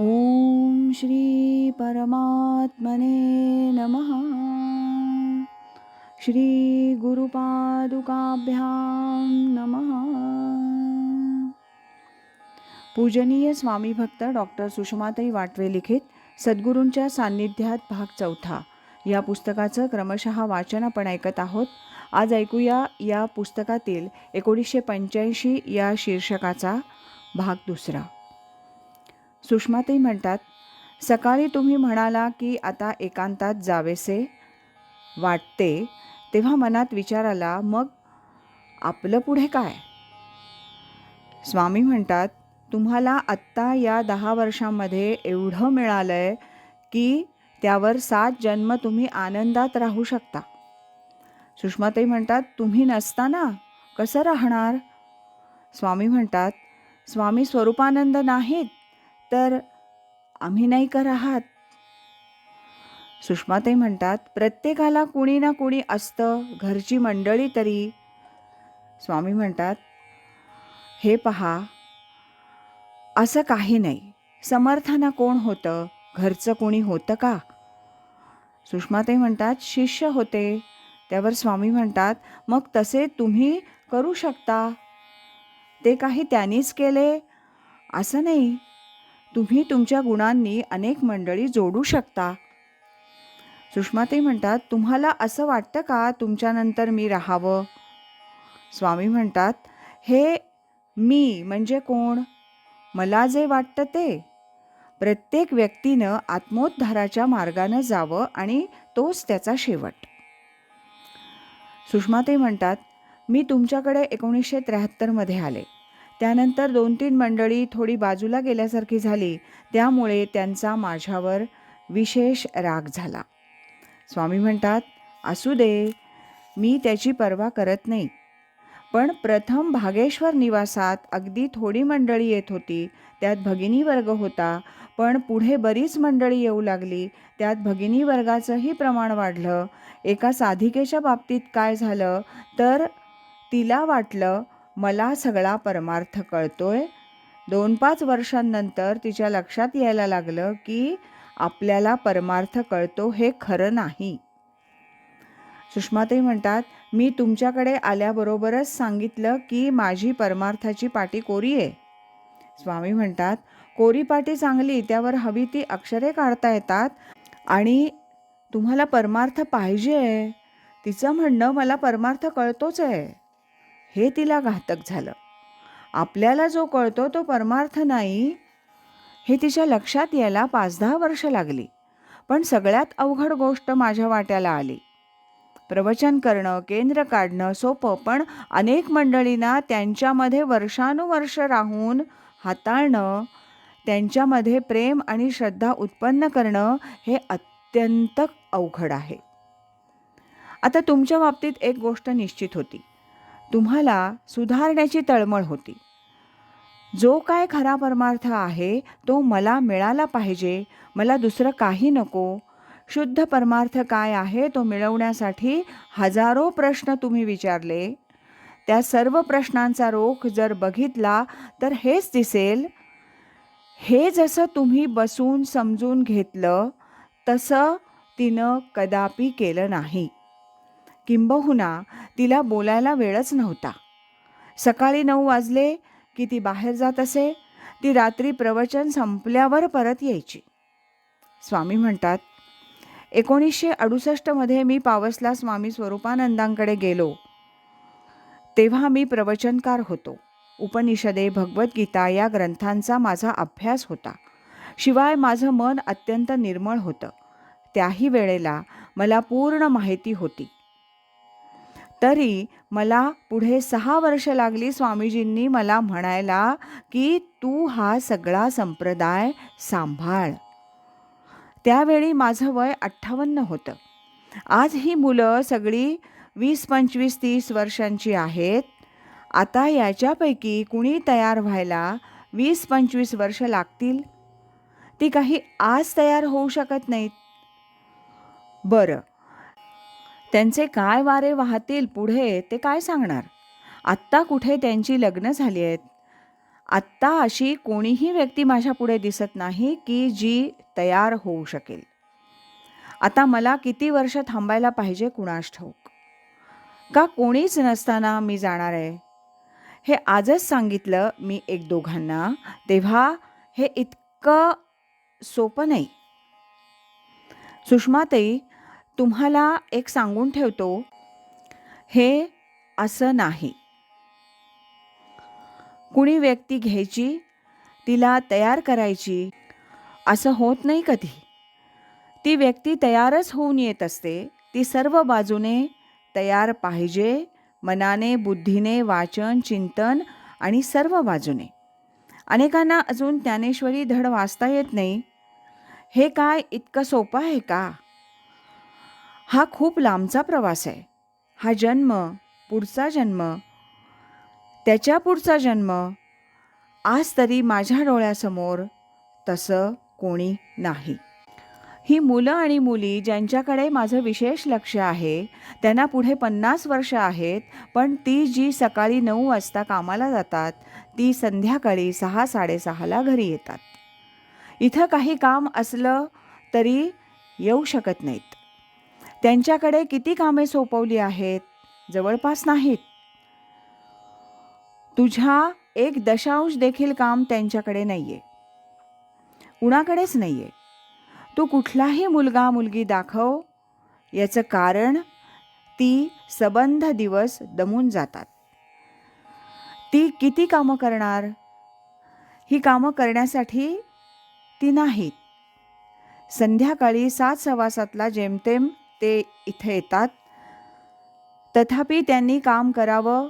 ॐ श्री परमात्मने नमः। श्री गुरुपादुकाभ्यां नमः। पूजनीय स्वामी भक्त डॉक्टर सुषमाताई वाटवे लिखित सद्गुरूंच्या सान्निध्यात भाग चौथा. या पुस्तकाचं क्रमशः वाचन आपण ऐकत आहोत. आज ऐकूया या पुस्तकातील एकोणीसशे पंच्याऐंशी या शीर्षकाचा भाग दुसरा. सुषमाताई म्हणतात सकाळी तुम्ही म्हणाला की आता एकांतात जावेसे वाटते तेव्हा मनात विचार आला मग आपलं पुढे काय? स्वामी म्हणतात तुम्हाला आत्ता या दहा वर्षांमध्ये एवढं मिळालं आहे की त्यावर सात जन्म तुम्ही आनंदात राहू शकता. सुषमाताई म्हणतात तुम्ही नसताना कसं राहणार? स्वामी म्हणतात स्वामी स्वरूपानंद नाहीत तर आम्ही नाही का राहात? सुषमाताई म्हणतात प्रत्येकाला कुणी ना कुणी असतं घरची मंडळी तरी. स्वामी म्हणतात हे पहा असं काही नाही. समर्थाना कोण होतं? घरचं कोणी होतं का? सुषमाताई म्हणतात शिष्य होते. त्यावर स्वामी म्हणतात मग तसे तुम्ही करू शकता. ते काही त्यांनीच केले? असं नाही. तुम्ही तुमच्या गुणांनी अनेक मंडळी जोडू शकता. सुषमाताई म्हणतात तुम्हाला असं वाटतं का तुमच्यानंतर मी राहावं? स्वामी म्हणतात हे मी म्हणजे कोण? मला जे वाटतं ते. प्रत्येक व्यक्तीनं आत्मोद्धाराच्या मार्गानं जावं आणि तोच त्याचा शेवट. सुषमाताई म्हणतात मी तुमच्याकडे एकोणीसशे त्र्याहत्तरमध्ये आले. त्यानंतर दोन तीन मंडळी थोडी बाजूला गेल्यासारखी झाली. त्यामुळे त्यांचा माझ्यावर विशेष राग झाला. स्वामी म्हणतात असू दे मी त्याची पर्वा करत नाही. पण प्रथम भागेश्वर निवासात अगदी थोडी मंडळी येत होती. त्यात भगिनी वर्ग होता. पण पुढे बरीच मंडळी येऊ लागली. त्यात भगिनी वर्गाचंही प्रमाण वाढलं. एका साधिकेच्या बाबतीत काय झालं? तर तिला वाटलं मला सगळा परमार्थ कळतोय. दोन पाच वर्षांनंतर तिच्या लक्षात यायला लागलं की आपल्याला परमार्थ कळतो हे खरं नाही. सुषमाताई म्हणतात मी तुमच्याकडे आल्याबरोबरच सांगितलं की माझी परमार्थाची पाटी कोरी आहे. स्वामी म्हणतात कोरी पाटी चांगली त्यावर हवी ती अक्षरे काढता येतात आणि तुम्हाला परमार्थ पाहिजे आहे. तिचं म्हणणं मला परमार्थ कळतोच आहे. हे तिला घातक झालं. आपल्याला जो कळतो तो परमार्थ नाही हे तिच्या लक्षात यायला पाच दहा वर्ष लागली. पण सगळ्यात अवघड गोष्ट माझ्या वाट्याला आली. प्रवचन करणं केंद्र काढणं सोपं पण अनेक मंडळींना त्यांच्यामध्ये वर्षानुवर्ष राहून हाताळणं त्यांच्यामध्ये प्रेम आणि श्रद्धा उत्पन्न करणं हे अत्यंत अवघड आहे. आता तुमच्या बाबतीत एक गोष्ट निश्चित होती. तुम्हाला सुधारण्याची तळमळ होती. जो काय खरा परमार्थ आहे तो मला मिळाला पाहिजे. मला दुसरं काही नको. शुद्ध परमार्थ काय आहे तो मिळवण्यासाठी हजारो प्रश्न तुम्ही विचारले. त्या सर्व प्रश्नांचा रोख जर बघितला तर हेच दिसेल. हे जसं तुम्ही बसून समजून घेतलं तसं तिनं कदापि केलं नाही. किंबहुना तिला बोलायला वेळच नव्हता. सकाळी नऊ वाजले की ती बाहेर जात असे ती रात्री प्रवचन संपल्यावर परत यायची. स्वामी म्हणतात एकोणीसशे अडुसष्टमध्ये मी पावसला स्वामी स्वरूपानंदांकडे गेलो. तेव्हा मी प्रवचनकार होतो. उपनिषदे भगवद्गीता या ग्रंथांचा माझा अभ्यास होता. शिवाय माझं मन अत्यंत निर्मळ होतं. त्याही वेळेला मला पूर्ण माहिती होती. तरी मला पुढे सहा वर्ष लागली स्वामीजींनी मला म्हणायला की तू हा सगळा संप्रदाय सांभाळ. त्यावेळी माझं वय अठ्ठावन्न होतं. आज ही मुलं सगळी वीस पंचवीस तीस वर्षांची आहेत. आता याच्यापैकी कुणी तयार व्हायला वीस पंचवीस वर्ष लागतील? ती काही आज तयार होऊ शकत नाहीत. बरं त्यांचे काय वारे वाहतील पुढे ते काय सांगणार? आत्ता कुठे त्यांची लग्न झाली आहेत? आत्ता अशी कोणीही व्यक्ती माझ्या पुढे दिसत नाही की जी तयार होऊ शकेल. आता मला किती वर्ष थांबायला पाहिजे कुणास ठाऊक? का कोणीच नसताना मी जाणार आहे? हे आजच सांगितलं मी एक दोघांना तेव्हा हे इतकं सोपं नाही. सुषमाताई तुम्हाला एक सांगून ठेवतो हे असं नाही. कुणी व्यक्ती घ्यायची तिला तयार करायची असं होत नाही कधी. ती व्यक्ती तयारच होऊन येत असते ती सर्व बाजूने तयार पाहिजे मनाने बुद्धीने वाचन चिंतन आणि सर्व बाजूने. अनेकांना अजून ज्ञानेश्वरी धड वाचता येत नाही. हे काय इतकं सोपं आहे का? हा खूप लांबचा प्रवास आहे. हा जन्म पुढचा जन्म त्याच्या पुढचा जन्म आज तरी माझ्या डोळ्यासमोर तसं कोणी नाही. ही मुलं आणि मुली ज्यांच्याकडे माझं विशेष लक्ष आहे त्यांना पुढे पन्नास वर्ष आहेत पण ती जी सकाळी नऊ वाजता कामाला जातात ती संध्याकाळी सहा साडेसहाला घरी येतात. इथं काही काम असलं तरी येऊ शकत नाहीत. त्यांच्याकडे किती कामे सोपवली आहेत? जवळपास नाहीत. तुझ्या एक दशांश देखील काम त्यांच्याकडे नाही आहे कुणाकडेच नाही आहे तू कुठलाही मुलगा मुलगी दाखव. याचं कारण ती सबंध दिवस दमून जातात. ती किती कामं करणार? ही कामं करण्यासाठी ती नाहीत. संध्याकाळी सात सव्वा सातला जेमतेम ते इथे येतात. तथापि त्यांनी काम करावं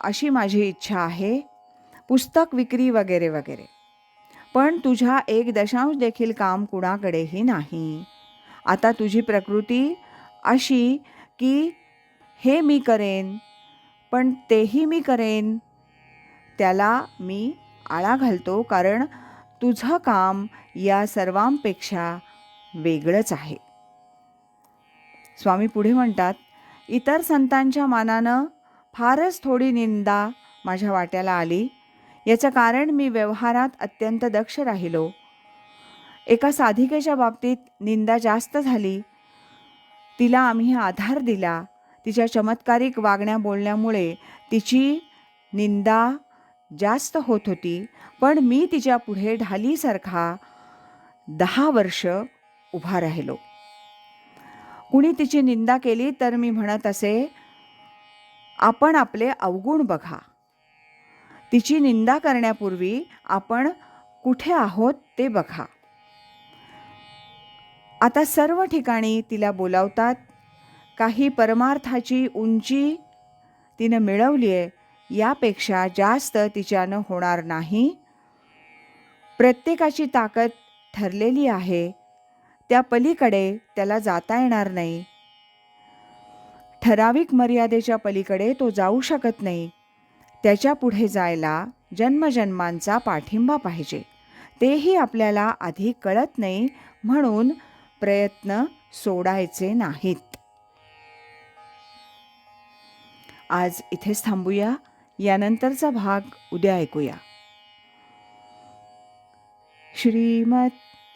अशी माझी इच्छा आहे. पुस्तक विक्री वगैरे वगैरे. पण तुझ्या एक दशांश देखील काम कुणाकडेही नाही. आता तुझी प्रकृती अशी की हे मी करेन पण तेही मी करेन त्याला मी आळा घालतो कारण तुझं काम या सर्वांपेक्षा वेगळंच आहे. स्वामी पुढे म्हणतात इतर संतांच्या मानानं फारच थोडी निंदा माझ्या वाट्याला आली. याचं कारण मी व्यवहारात अत्यंत दक्ष राहिलो. एका साधिकेच्या बाबतीत निंदा जास्त झाली. तिला आम्ही आधार दिला. तिच्या चमत्कारिक वागण्या बोलण्यामुळे तिची निंदा जास्त होत होती. पण मी तिच्या पुढे ढालीसारखा दहा वर्ष उभा राहिलो. कुणी तिची निंदा केली तर मी म्हणत असे आपण आपले अवगुण बघा. तिची निंदा करण्यापूर्वी आपण कुठे आहोत ते बघा. आता सर्व ठिकाणी तिला बोलावतात काही परमार्थाची उंची तिनं मिळवली आहे यापेक्षा जास्त तिच्यानं होणार नाही. प्रत्येकाची ताकद ठरलेली आहे त्या पलीकडे त्याला जाता येणार नाही. ठराविक मर्यादेच्या पलीकडे तो जाऊ शकत नाही. त्याच्या पुढे जायला जन्मजन्मांचा पाठिंबा पाहिजे. तेही आपल्याला आधी कळत नाही म्हणून प्रयत्न सोडायचे नाहीत. आज इथेच थांबूया. यानंतरचा भाग उद्या ऐकूया. श्रीमत